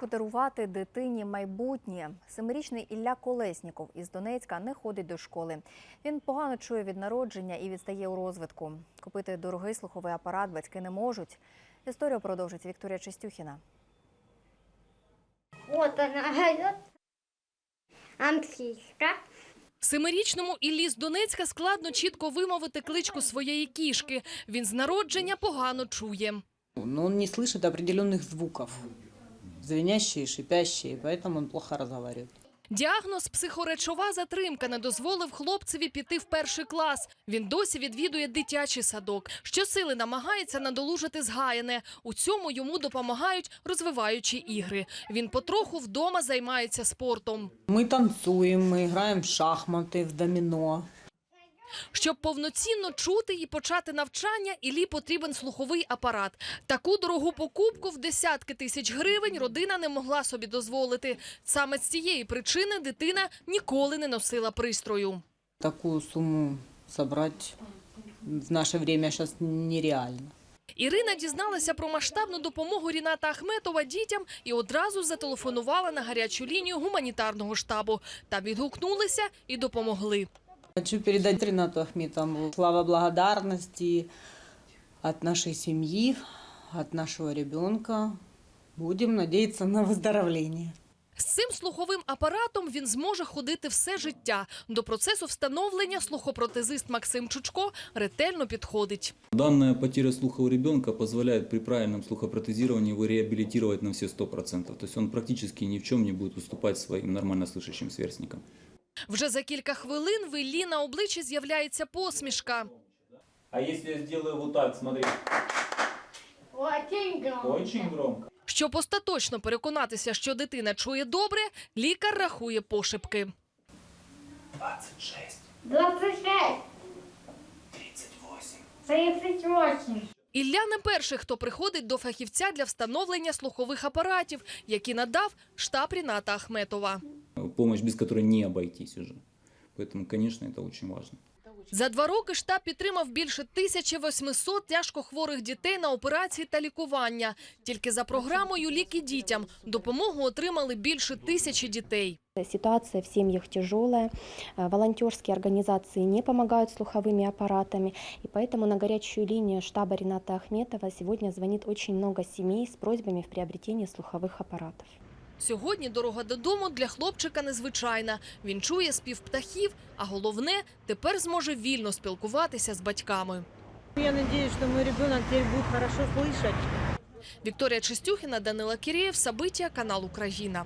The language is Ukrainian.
Подарувати дитині майбутнє. Семирічний Ілля Колесніков із Донецька не ходить до школи. Він погано чує від народження і відстає у розвитку. Купити дорогий слуховий апарат батьки не можуть. Історію продовжить Вікторія Чистюхіна. Вот она орёт. Английская. Семирічному Іллі з Донецька складно чітко вимовити кличку своєї кішки. Він з народження погано чує. Но он не слышит определенных звуков. Звенящие, шипящие, поэтому он плохо разговаривает. Діагноз психоречова затримка не дозволив хлопцеві піти в перший клас. Він досі відвідує дитячий садок. Щосили намагається надолужити згаяне. У цьому йому допомагають розвиваючі ігри. Він потроху вдома займається спортом. Мы танцуем, мы играем в шахматы, в домино. Щоб повноцінно чути і почати навчання, Іллі потрібен слуховий апарат. Таку дорогу покупку в десятки тисяч гривень родина не могла собі дозволити. Саме з цієї причини дитина ніколи не носила пристрою. Такую сумму собрать в наше время сейчас нереально. Ірина дізналася про масштабну допомогу Ріната Ахметова дітям і одразу зателефонувала на гарячу лінію гуманітарного штабу. Там відгукнулися і допомогли. Хочу передать Ринату Ахметову слова благодарности от нашей семьи, от нашего ребенка. Будем надеяться на выздоровление. З цим слуховим апаратом він зможе ходити все життя. До процесу встановлення слухопротезист Максим Чучко ретельно підходить. Данная потеря слуха у ребенка позволяет при правильном слухопротезировании его реабилитировать на все 100%. То есть он практически ни в чем не будет уступать своим нормально слышащим сверстникам. Вже за кілька хвилин в Іллі на обличчі з'являється посмішка. А если я сделаю вот так, смотри, Очень громко. громко. Щоб остаточно переконатися, що дитина чує добре, лікар рахує пошепки. 26, 26. 38. 38. Ілля не перший, хто приходить до фахівця для встановлення слухових апаратів, які надав штаб Ріната Ахметова Помощь, без которой не обойтись уже. Поэтому, конечно, это очень важно. За два роки штаб підтримав більше 1800 тяжкохворих дітей на операції та лікування. Тільки за програмою «Ліки дітям» допомогу отримали більше тисячі дітей. Ситуация в семьях тяжелая, э, волонтерские организации не помогают слуховыми аппаратами, и поэтому на горячую линию штаба Рената Ахметова сегодня звонит очень много семей с просьбами в приобретении слуховых аппаратов. Сьогодні дорога додому для хлопчика незвичайна. Він чує спів птахів, а головне – тепер зможе вільно спілкуватися з батьками. Я сподіваюся, що мій ребенок тепер буде добре слухати. Вікторія Чистюхіна, Данила Кірєєв, Сабиття, канал Україна.